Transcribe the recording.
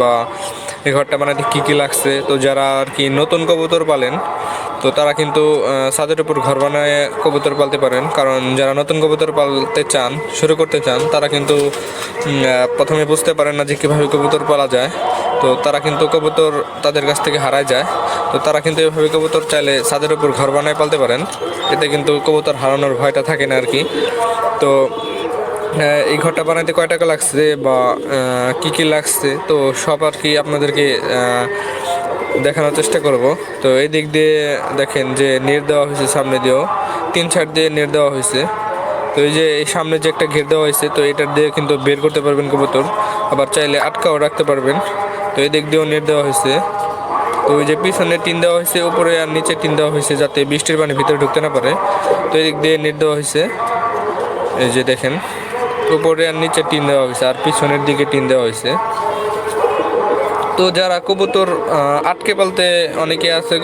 বা এই ঘরটা বানাতে কী কী লাগছে? তো যারা আর কি নতুন কবুতর পালেন, তো তারা কিন্তু ছাদের উপর ঘর বানায় কবুতর পালতে পারেন। কারণ যারা নতুন কবুতর পালতে চান, শুরু করতে চান, তারা কিন্তু প্রথমে বুঝতে পারেন না যে কীভাবে কবুতর পালা যায়। তো তারা কিন্তু কবুতর তাদের কাছ থেকে হারায় যায়। তো তারা কিন্তু এভাবে কবুতর চাইলে ছাদের উপর ঘর বানায় পালতে পারেন। এতে কিন্তু কবুতর হারানোর ভয়টা থাকে না আর কি। তো এই ঘরটা বানাইতে কয় টাকা লাগছে বা কি কি লাগছে? তো সব আর কি আপনাদেরকে দেখানোর চেষ্টা করব। তো এই দিক দিয়ে দেখেন যে নেট দেওয়া হয়েছে সামনে দিয়েও। তিন সাইড দিয়ে নেট দেওয়া হয়েছে। তো এই যে এই সামনে যে একটা ঘের দেওয়া হয়েছে, তো এটার দিয়ে কিন্তু বের করতে পারবেন কবুতর। আবার চাইলে আটকাও রাখতে পারবেন। তো এই দিক দিয়েও নেট দেওয়া হয়েছে। তো ওই যে পিছনে টিন দেওয়া হয়েছে, উপরে আর নিচে টিন দেওয়া হয়েছে, যাতে বৃষ্টির পানি ভিতরে ঢুকতে না পারে। তো এই দিক দিয়ে নেট দেওয়া হয়েছে। এই যে দেখেন। উপরে আর নিচে টিন দেওয়া হয়েছে, আর পিছনের দিকে টিন দেওয়া হয়েছে। তো যারা কবুতর আটকে পালতে অনেকে আছে